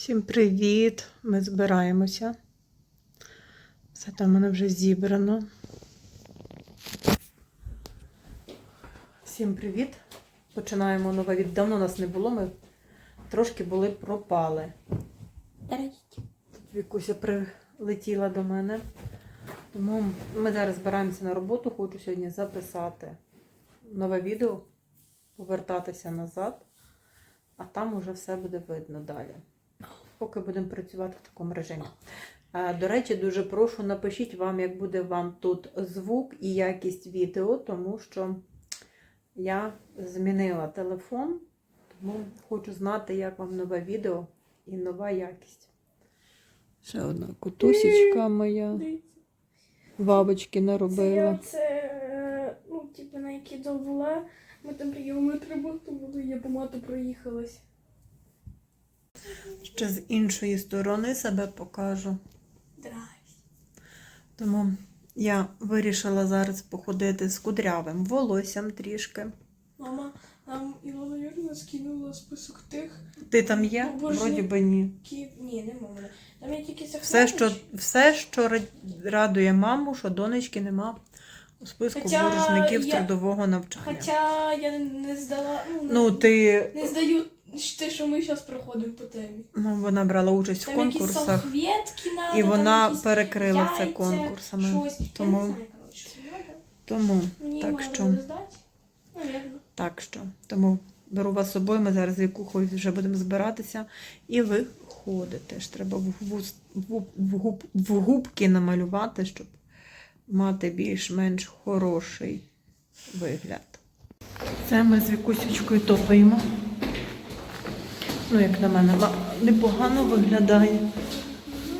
Всім привіт! Ми збираємося. Все там у мене вже зібрано. Всім привіт! Починаємо нове від. Давно нас не було, ми трошки були пропали. Тут Вікуся прилетіла до мене. Тому ми зараз збираємося на роботу. Хочу сьогодні записати нове відео, повертатися назад, а там уже все буде видно далі. Поки будемо працювати в такому режимі. До речі, дуже прошу, напишіть вам, як буде вам тут звук і якість відео, тому що я змінила телефон, тому хочу знати, як вам нове відео і нова якість. Ще одна кутусічка моя. Бабочки Це наробила. я це, е, ну, типу, на якій була. Ми там прийомили роботу, буду, я по мату проїхалась. Ще з іншої сторони себе покажу. Тому я вирішила зараз походити з кудрявим волоссям трішки. Мама нам Ілона Юрівна скинула список тих, Ти там є? Вроді би ні. Ні, нема мене. Там є тільки Все, що, все, що радує маму, що донечки нема у списку Хоча боржників я- трудового навчання. Хоча я не здала, ну, не, Ну, ти не здаю те, що ми зараз проходимо по темі. ну, вона брала участь в Там якісь конкурсах, салфетки надо, і там вона якісь перекрила це конкурсами. Щось. Я не Тому, знаю, коротше, тому, Мені так мало що. Наверно. так. що, тому беру вас з собою. Ми зараз з Вікухою вже будемо збиратися і виходити. ж треба в, в, губ- в, губ- в губки намалювати, щоб мати більш-менш хороший вигляд. Це ми з Вікусечкою топаємо. Ну, як на мене, непогано виглядає.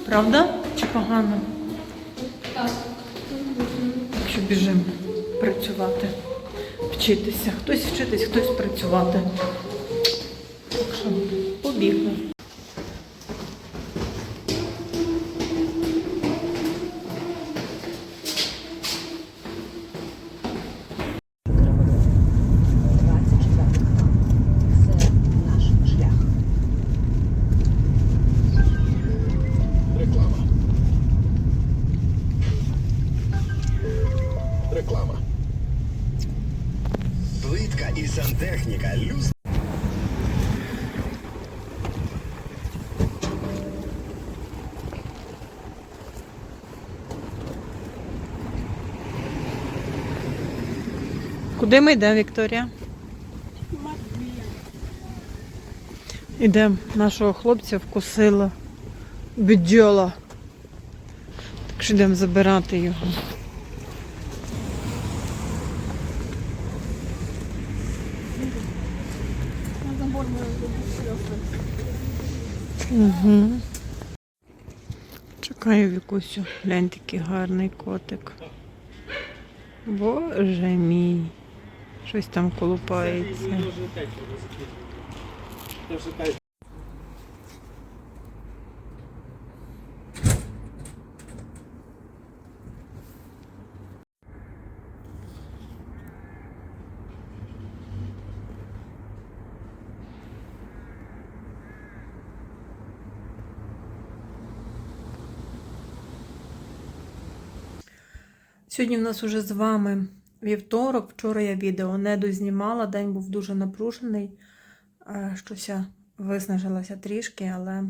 Правда? Чи погано? Так. Якщо біжимо працювати, вчитися. Хтось вчитись, хтось працювати. Так що побігли. Реклама. Плитка і сантехніка. Люс. Куди ми йдемо, Вікторія? Ідемо. Нашого хлопця вкусила бджола. Так що йдемо забирати його. Угу. Чекаю Вікусю. Глянь, такий гарний котик. Боже мій. Щось там колупається. Сьогодні в нас уже з вами вівторок. Вчора я відео не дознімала, день був дуже напружений. Е, Щось виснажилася трішки, але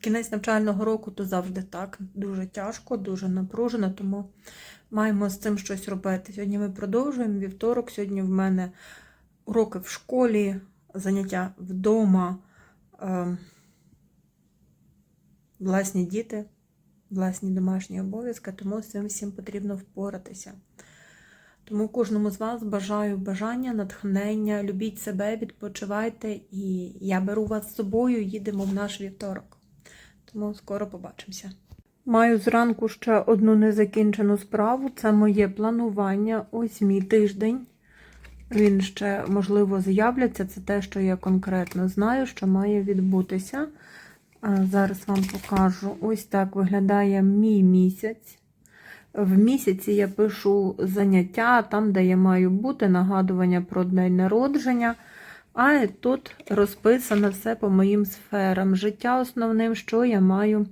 кінець навчального року то завжди так. Дуже тяжко, дуже напружено, тому маємо з цим щось робити. Сьогодні ми продовжуємо вівторок. Сьогодні в мене уроки в школі, заняття вдома, е, власні діти власні домашні обов'язки, тому з цим всім потрібно впоратися. Тому кожному з вас бажаю бажання, натхнення, любіть себе, відпочивайте, і я беру вас з собою, їдемо в наш вівторок. Тому скоро побачимося. Маю зранку ще одну незакінчену справу. Це моє планування. Ось мій тиждень. Він ще, можливо, з'являться. Це те, що я конкретно знаю, що має відбутися. Зараз вам покажу. Ось так виглядає мій місяць. В місяці я пишу заняття там, де я маю бути, нагадування про день народження. А тут розписано все по моїм сферам. Життя основним, що я маю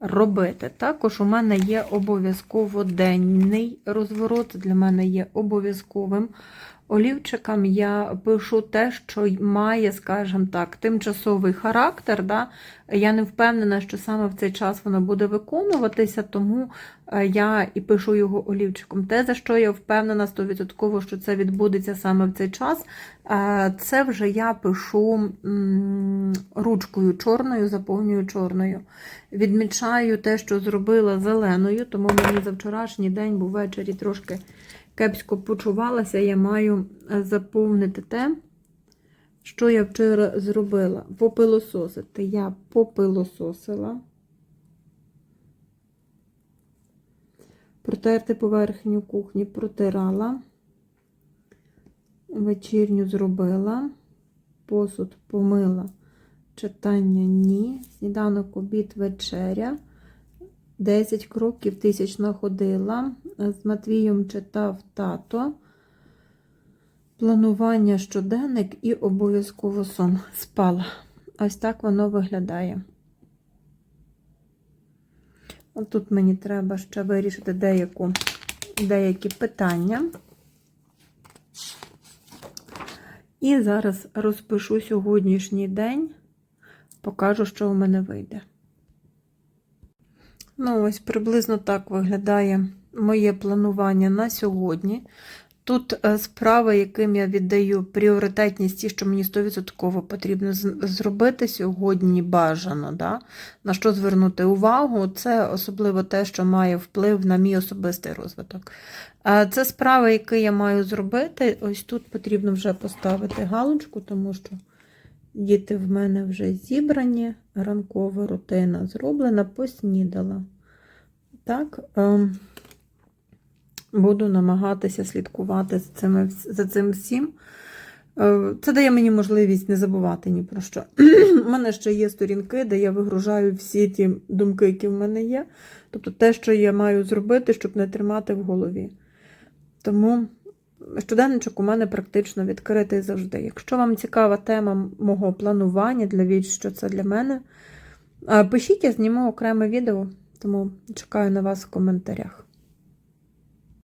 робити. Також у мене є обов'язково денний розворот, для мене є обов'язковим. Олівчиком я пишу те, що має, скажімо так, тимчасовий характер. Да? Я не впевнена, що саме в цей час воно буде виконуватися, тому е, я і пишу його олівчиком. Те, за що я впевнена 100%, що це відбудеться саме в цей час, е, це вже я пишу ручкою чорною, заповнюю чорною. Відмічаю те, що зробила зеленою, тому мені за вчорашній день був ввечері трошки кепсько почувалася. Я маю е, заповнити те, що я вчора зробила. Попилососити. Я попилососила. Протерти поверхню кухні протирала. Вечірню зробила. Посуд помила. Читання ні. Сніданок, обід, вечеря. 10 кроків тисяч находила. З Матвієм читав тато. Планування щоденник і обов'язково сон. Спала. Ось так воно виглядає. От тут мені треба ще вирішити деяку, деякі питання. І зараз розпишу сьогоднішній день, покажу, що у мене вийде. Ну, ось приблизно так виглядає моє планування на сьогодні. Тут е, справи, яким я віддаю пріоритетність, ті, що мені 100% потрібно зробити сьогодні бажано. Да? На що звернути увагу, це особливо те, що має вплив на мій особистий розвиток. Е, Це справи, які я маю зробити. Ось тут потрібно вже поставити галочку, тому що діти в мене вже зібрані, ранкова рутина зроблена, поснідала. Так, ем, буду намагатися слідкувати за, цими, за цим всім. Е, Це дає мені можливість не забувати ні про що. У мене ще є сторінки, де я вигружаю всі ті думки, які в мене є. Тобто те, що я маю зробити, щоб не тримати в голові. Тому щоденничок у мене практично відкритий завжди. Якщо вам цікава тема мого планування для віч, що це для мене, е, пишіть, я зніму окреме відео, тому чекаю на вас в коментарях.